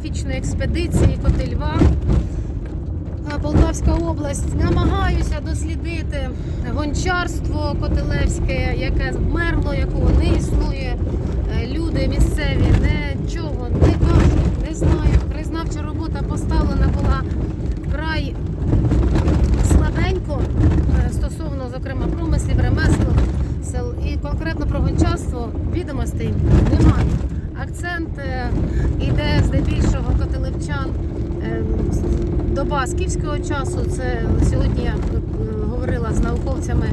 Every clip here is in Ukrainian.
географічної експедиції Коти Льва, е, Полтавська область. Намагаюся дослідити гончарство котилевське, яке вмерло, якого не існує. Е, Люди місцеві нічого не кажуть, не знають. Признавча робота поставлена була край слабенько е, стосовно, зокрема, промислів, ремесел і конкретно про гончарство відомостей немає. Акцент е, іде здебільшого котелевчан е, доба скіфського часу. Це сьогодні я е, говорила з науковцями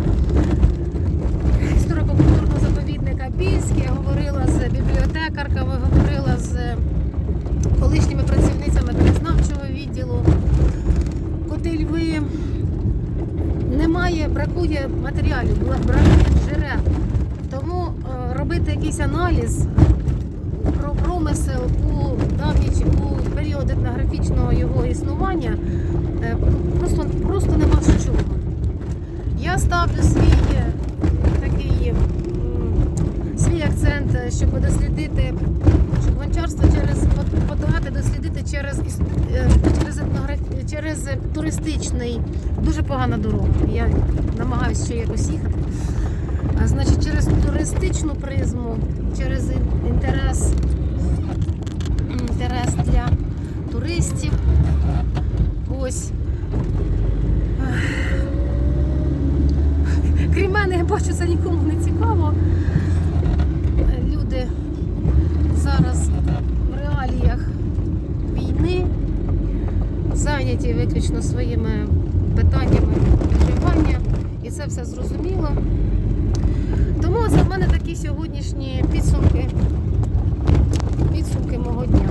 історико-культурного заповідника Більський, я говорила з бібліотекарками, говорила з колишніми працівницями краєзнавчого відділу. Котельви немає, бракує матеріалів, бракує джерел. Тому робити якийсь аналіз про промисел у давні чи- у період етнографічного його існування е, просто, просто нема з чого. Я ставлю свій е, такий свій акцент, е, щоб дослідити, щоб гончарство через под- дослідити через через етнограф- через туристичний, дуже погана дорога. Я намагаюся ще якось їхати. А, значить, через туристичну призму, через інтерес, інтерес для туристів. Ось. Крім мене, я бачу, це нікому не цікаво. Люди зараз в реаліях війни зайняті виключно своїми питаннями виживання, і це все зрозуміло. Тому за мене такі сьогоднішні підсумки, підсумки мого дня.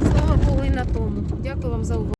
Слава Богу і на тому. Дякую вам за увагу.